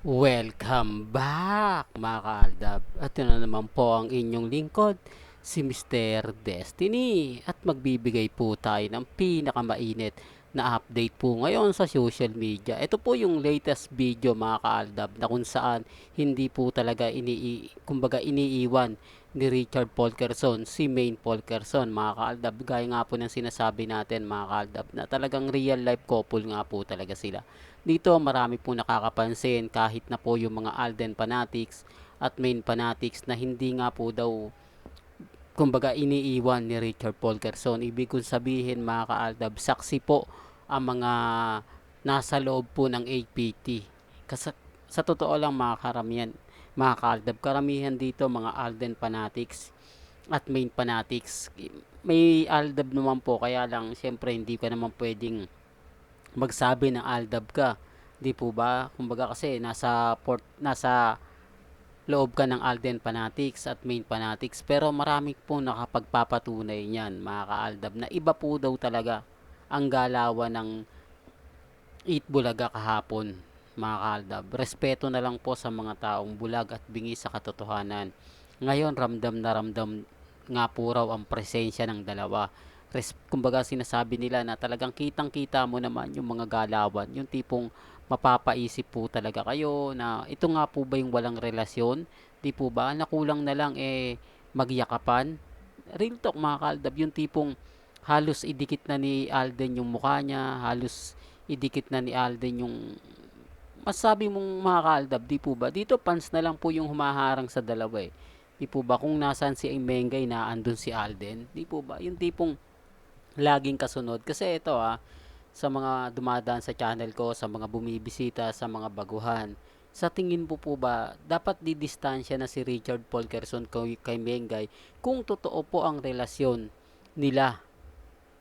Welcome back mga kaaldab. At yun na naman po ang inyong lingkod, si Mr. Destiny. At magbibigay po tayo ng pinakamainit na update po ngayon sa social media. Ito po yung latest video mga kaaldab na kung saan hindi po talaga ini kumbaga iniiwan ni Richard Polkerson, si Main Polkerson mga kaaldab. Gaya nga po ng sinasabi natin mga kaaldab na talagang real life couple nga po talaga sila. Dito marami po nakakapansin kahit na po yung mga Alden fanatics at main fanatics na hindi nga po daw kumbaga iniiwan ni Richard Polkerson. Ibig kong sabihin mga kaaldab, saksi po ang mga nasa loob po ng APT. Kasi sa totoo lang mga karamihan, mga kaaldab, karamihan dito mga Alden fanatics at main fanatics. May Aldab naman po, kaya lang siyempre hindi ka naman pwedeng magsabi ng Aldab ka. Di po ba? Kumbaga kasi nasa port nasa loob ka ng Alden Fanatics at Main Fanatics pero marami po nakapagpapatunay niyan mga kaaldab na iba po daw talaga ang galawan ng Eat Bulaga kahapon mga kaaldab. Respeto na lang po sa mga taong bulag at bingi sa katotohanan. Ngayon ramdam na ramdam nga po raw ang presensya ng dalawa kumbaga sinasabi nila na talagang kitang-kita mo naman yung mga galawan, yung tipong mapapaisip po talaga kayo na ito nga po ba yung walang relasyon? Di po ba? Nakulang na lang eh magyakapan. Real talk mga kaldab, yung tipong halos idikit na ni Alden yung mukha niya, halos idikit na ni Alden yung masabi mong mga kaldab, di po ba? Dito pants na lang po yung humaharang sa dalawa eh. Di po ba? Kung nasan si Mengay na andun si Alden, di po ba? Yung tipong laging kasunod. Kasi ito ah, sa mga dumadaan sa channel ko, sa mga bumibisita, sa mga baguhan, sa tingin po po ba, dapat didistansya na si Richard Polkerson kay, kay Mengay kung totoo po ang relasyon nila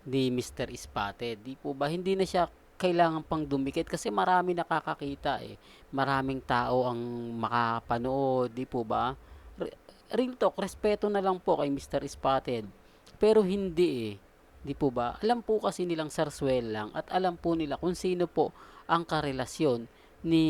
ni Mr. Spotted. Di po ba, hindi na siya kailangan pang dumikit kasi marami nakakakita eh. Maraming tao ang makapanood, di po ba? Real talk, respeto na lang po kay Mr. Spotted. Pero hindi eh Di po ba? Alam po kasi nilang sarswel lang at alam po nila kung sino po ang karelasyon ni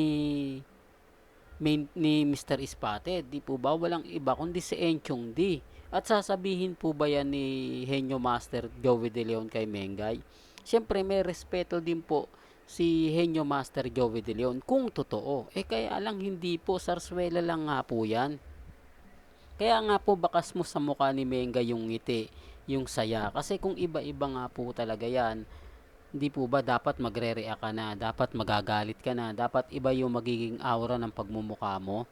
main, ni Mr. Spotted. Di po ba? Walang iba kundi si Enchong D. At sasabihin po ba yan ni Henyo Master Joey De Leon kay Mengay? Siyempre may respeto din po si Henyo Master Joey De Leon kung totoo. Eh kaya lang hindi po sarswela lang nga po yan. Kaya nga po bakas mo sa mukha ni Menga yung ngiti yung saya. Kasi kung iba-iba nga po talaga yan, hindi po ba dapat magre-react ka na, dapat magagalit ka na, dapat iba yung magiging aura ng pagmumukha mo.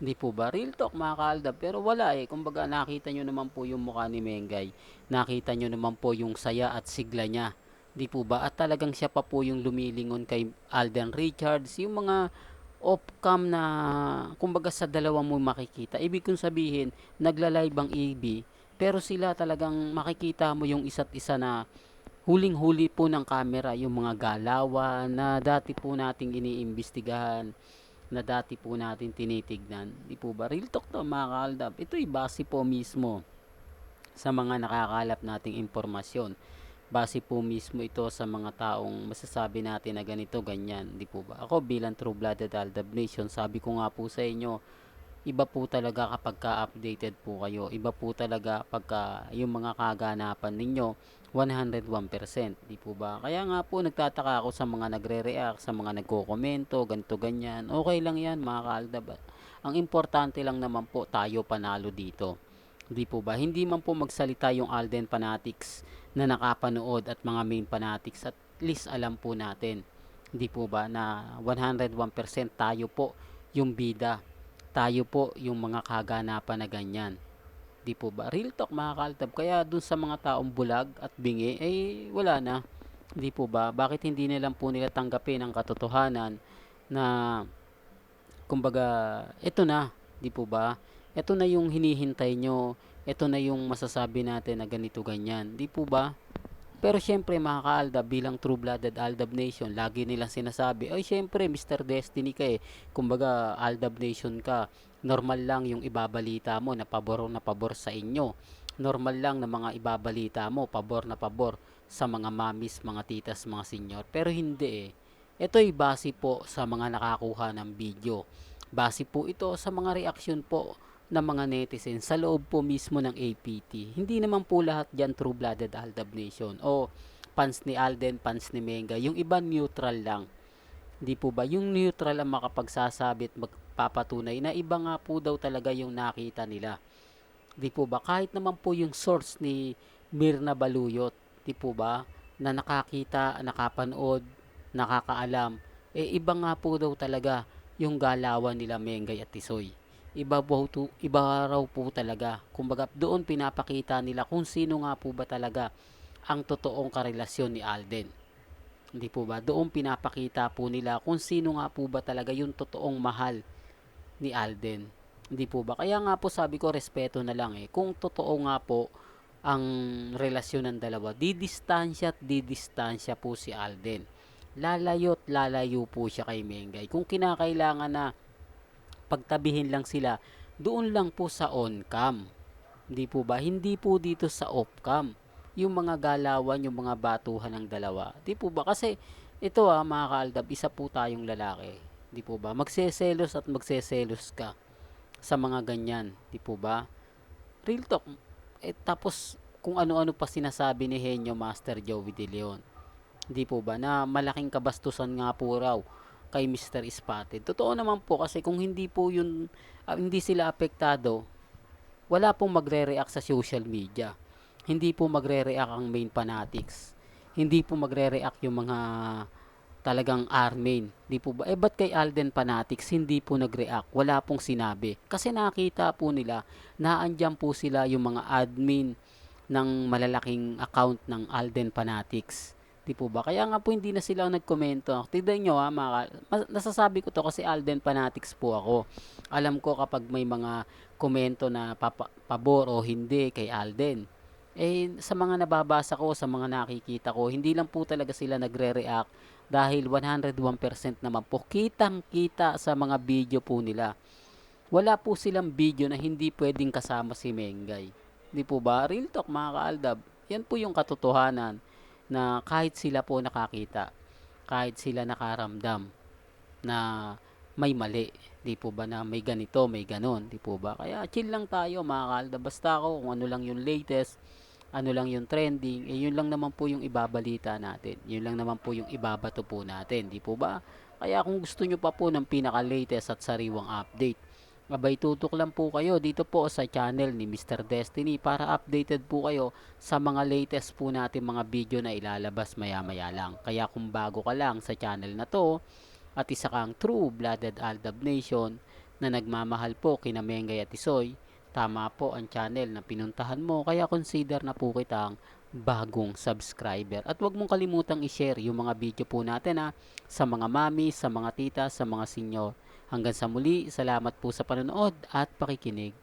Hindi po ba? Real talk mga kaaldab. Pero wala eh. Kumbaga nakita nyo naman po yung mukha ni Mengay. Nakita nyo naman po yung saya at sigla niya. Hindi po ba? At talagang siya pa po yung lumilingon kay Alden Richards. Yung mga off-cam na kumbaga sa dalawa mo makikita. Ibig kong sabihin, nagla-live ang EB pero sila talagang makikita mo yung isa't isa na huling-huli po ng camera yung mga galawan na dati po nating iniimbestigahan na dati po natin tinitignan. Di po ba? Real talk to mga kaaldab. Ito'y base po mismo sa mga nakakalap nating impormasyon. Base po mismo ito sa mga taong masasabi natin na ganito, ganyan. Di po ba? Ako bilang True Blooded Aldab Nation, sabi ko nga po sa inyo, iba po talaga kapag ka-updated po kayo. Iba po talaga pagka yung mga kaganapan ninyo 101%, di po ba? Kaya nga po nagtataka ako sa mga nagre-react, sa mga nagko-komento, ganito ganyan. Okay lang 'yan, mga kaaldab. Ang importante lang naman po tayo panalo dito. Di po ba? Hindi man po magsalita yung Alden fanatics na nakapanood at mga main fanatics at least alam po natin. Di po ba na 101% tayo po yung bida tayo po yung mga kaganapan na ganyan. Di po ba? Real talk mga kaltab. Kaya dun sa mga taong bulag at bingi, eh wala na. Di po ba? Bakit hindi nilang po nila tanggapin ang katotohanan na kumbaga, ito na. Di po ba? Ito na yung hinihintay nyo. Ito na yung masasabi natin na ganito ganyan. Di po ba? Pero syempre mga ka-Aldab bilang true-blooded Aldab Nation, lagi nilang sinasabi, ay syempre Mr. Destiny ka eh. Kumbaga Aldab Nation ka, normal lang yung ibabalita mo na pabor na pabor sa inyo. Normal lang na mga ibabalita mo, pabor na pabor sa mga mamis, mga titas, mga senior. Pero hindi eh. Ito'y base po sa mga nakakuha ng video. Base po ito sa mga reaksyon po ng mga netizens sa loob po mismo ng APT. Hindi naman po lahat dyan true-blooded Aldab Nation o fans ni Alden, fans ni Menga. Yung iba neutral lang. Hindi po ba? Yung neutral ang makapagsasabi at magpapatunay na iba nga po daw talaga yung nakita nila. Di po ba? Kahit naman po yung source ni Mirna Baluyot, di po ba? Na nakakita, nakapanood, nakakaalam. Eh iba nga po daw talaga yung galawan nila Mengay at Tisoy. Iba po iba raw po talaga. Kumbaga doon pinapakita nila kung sino nga po ba talaga ang totoong karelasyon ni Alden. Hindi po ba? Doon pinapakita po nila kung sino nga po ba talaga yung totoong mahal ni Alden. Hindi po ba? Kaya nga po sabi ko respeto na lang eh. Kung totoo nga po ang relasyon ng dalawa, didistansya at didistansya po si Alden. Lalayo't lalayo po siya kay Mengay. Kung kinakailangan na pagtabihin lang sila, doon lang po sa on-cam. Hindi po ba? Hindi po dito sa off-cam. Yung mga galawan, yung mga batuhan ng dalawa. Hindi po ba? Kasi ito ah, mga kaaldab, isa po tayong lalaki. Hindi po ba? Magseselos at magseselos ka sa mga ganyan. Di po ba? Real talk. Eh, tapos, kung ano-ano pa sinasabi ni Henyo Master Joey De Leon. Di po ba? Na malaking kabastusan nga po raw kay Mr. Spotted. Totoo naman po kasi kung hindi po yun, ah, hindi sila apektado, wala pong magre-react sa social media. Hindi po magre-react ang main fanatics. Hindi po magre-react yung mga talagang R-main. Di po ba? Eh, ba't kay Alden Fanatics hindi po nag-react? Wala pong sinabi. Kasi nakita po nila na andyan po sila yung mga admin ng malalaking account ng Alden Fanatics. Di po ba? Kaya nga po hindi na sila nagkomento. Tignan nyo ha, mga, mas- nasasabi ko to kasi Alden Fanatics po ako. Alam ko kapag may mga komento na papa, pabor o hindi kay Alden. Eh, sa mga nababasa ko, sa mga nakikita ko, hindi lang po talaga sila nagre-react dahil 101% naman po kitang kita sa mga video po nila. Wala po silang video na hindi pwedeng kasama si Mengay. Di po ba? Real talk mga kaaldab. Yan po yung katotohanan na kahit sila po nakakita, kahit sila nakaramdam na may mali, di po ba na may ganito, may ganon, di po ba? Kaya chill lang tayo mga kaalda, basta ako kung ano lang yung latest, ano lang yung trending, eh yun lang naman po yung ibabalita natin. Yun lang naman po yung ibabato po natin, di po ba? Kaya kung gusto nyo pa po ng pinaka-latest at sariwang update, abay tutok lang po kayo dito po sa channel ni Mr. Destiny para updated po kayo sa mga latest po natin mga video na ilalabas maya maya lang. Kaya kung bago ka lang sa channel na to at isa kang true blooded Aldab Nation na nagmamahal po kina Mengay at Isoy, tama po ang channel na pinuntahan mo kaya consider na po kitang bagong subscriber. At huwag mong kalimutang i-share yung mga video po natin ha, sa mga mami, sa mga tita, sa mga senior. Hanggang sa muli, salamat po sa panonood at pakikinig.